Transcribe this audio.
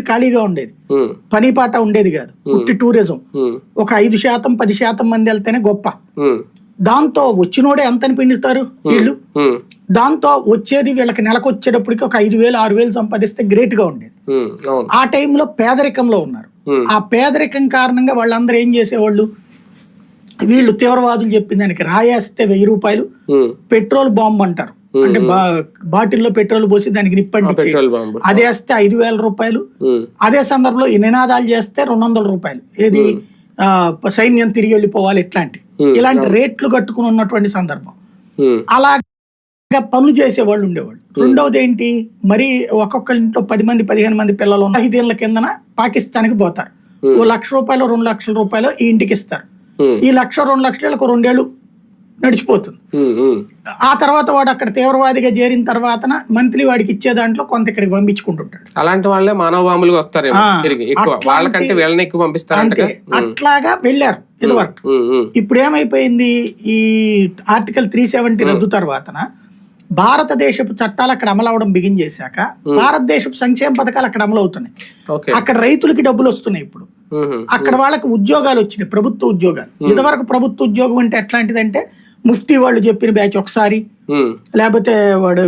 ఖాళీగా ఉండేది. పని పాట ఉండేది కాదు. ఉట్టి టూరిజం. ఒక ఐదు శాతం పది శాతం మంది వెళ్తేనే గొప్ప. దాంతో వచ్చినోడే ఎంతని పిండిస్తారు వీళ్ళు దాంతో వచ్చేది వీళ్ళకి నెలకు వచ్చేటప్పటికి ఒక ఐదు వేలు ఆరు వేలు సంపాదిస్తే గ్రేట్గా ఉండేది. ఆ టైంలో పేదరికంలో ఉన్నారు. ఆ పేదరికం కారణంగా వాళ్ళందరూ ఏం చేసేవాళ్ళు? వీళ్ళు తీవ్రవాదులు చెప్పిన దానికి రాయేస్తే వెయ్యి రూపాయలు పెట్రోల్ బాంబ్ అంటారు. అంటే బా బాటిల్లో పెట్రోల్ పోసి దానికి నిప్పండి అది వేస్తే ఐదు వేల రూపాయలు. అదే సందర్భంలో ఈ నినాదాలు చేస్తే రెండు వందల రూపాయలు. ఏది సైన్యం తిరిగి వెళ్ళిపోవాలి ఇట్లాంటి. ఇలాంటి రేట్లు కట్టుకుని ఉన్నటువంటి సందర్భం. అలాగా పనులు చేసేవాళ్ళు ఉండేవాళ్ళు. రెండవది ఏంటి? మరి ఒక్కొక్కరి ఇంట్లో పది మంది పదిహేను మంది పిల్లలు ఉన్న ఐదేళ్ళ కిందన పాకిస్తాన్కి పోతారు. ఓ లక్ష రూపాయలు రెండు లక్షల రూపాయలు ఈ ఇంటికి ఇస్తారు. ఈ లక్ష రెండు లక్షలకు రెండేళ్ళు నడిచిపోతుంది. ఆ తర్వాత వాడు అక్కడ తీవ్రవాదిగా చేరిన తర్వాత మంత్లీ వాడికి ఇచ్చే దాంట్లో కొంత ఇక్కడికి పంపించుకుంటుంటాడు. అలాంటి వాళ్ళే మానవ ఎక్కువ అట్లాంటి- వాళ్ళకంటే వీళ్ళని ఎక్కువ పంపిస్తారంట అంతే. అట్లాగా వెళ్ళారు ఇదివరకు. ఇప్పుడు ఏమైపోయింది? ఈ ఆర్టికల్ త్రీ సెవెంటీ రద్దు తర్వాతన భారతదేశపు చట్టాలు అక్కడ అమలు అవడం బిగిన్ చేశాక భారతదేశపు సంక్షేమ పథకాలు అక్కడ అమలు అవుతున్నాయి అక్కడ రైతులకి డబ్బులు వస్తున్నాయి ఇప్పుడు. అక్కడ వాళ్ళకి ఉద్యోగాలు వచ్చినాయి ప్రభుత్వ ఉద్యోగాలు. ఇదివరకు ప్రభుత్వ ఉద్యోగం అంటే ఎట్లాంటిదంటే ముఫ్తీ వాళ్ళు చెప్పిన బ్యాచ్ ఒకసారి లేకపోతే వాడు